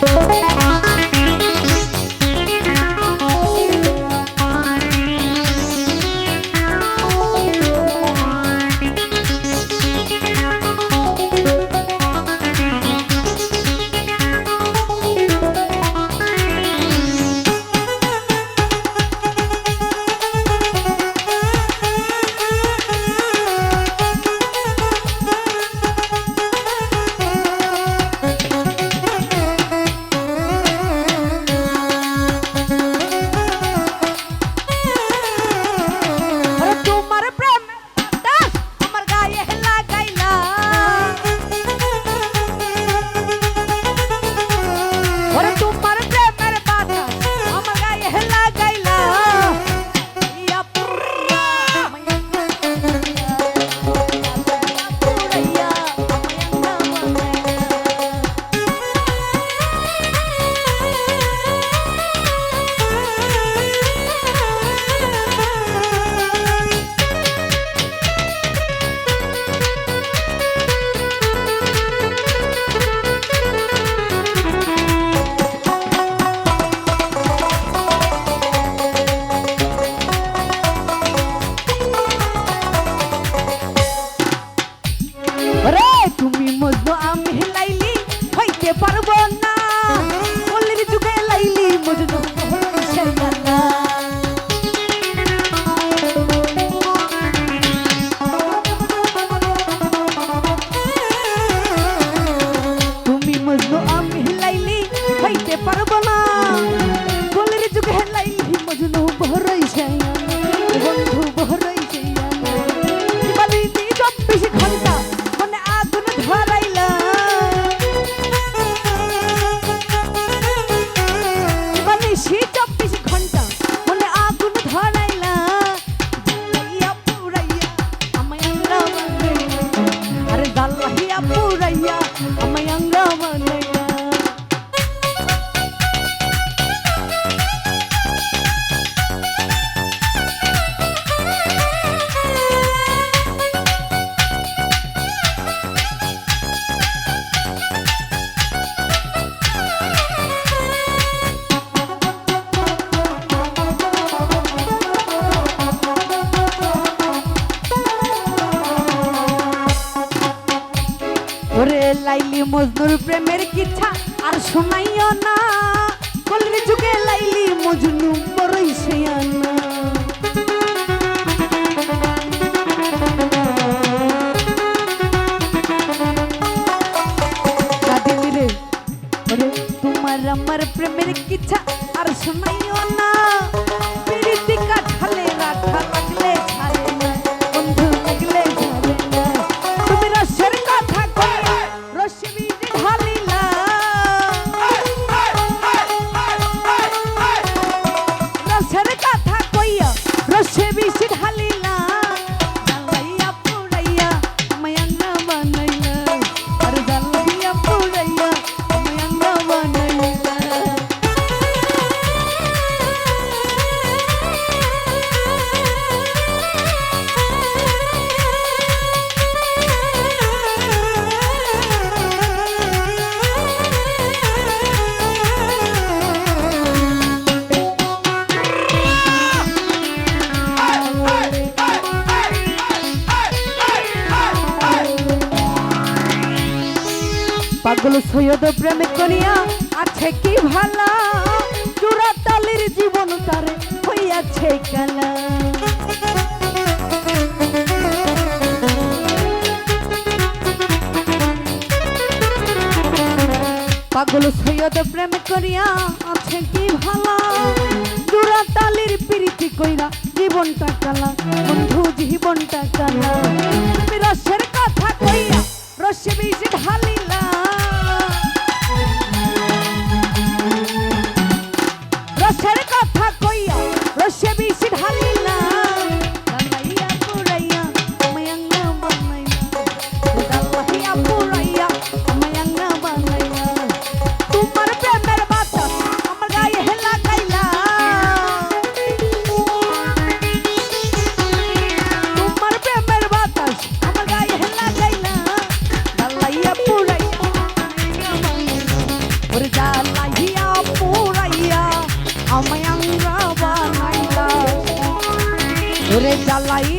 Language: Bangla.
Bye. মজনুর প্রেমের কিচ্ছা আর শোনাইও না। কলমি যুগে লাইলি মজনু বড়ই সেয়ানা আমার প্রেমের কিচ্ছা আর শোনাইও না। পাগল সৈয়দ প্রেম করিয়া আছে কি ভালা? চূড়া তালির জীবন তার হইয়াছে খেলা পাগল সৈয়দ প্রেম করিয়া আছে কি ভালা? জোড়া তালির প্রীতি কইরা জীবনটা কালা। বন্ধু, জীবনটা কালা। রসের কথা কইয়া রসে বেশি ঢালিলা। ওরে জ্বালাইয়া পুরাইয়া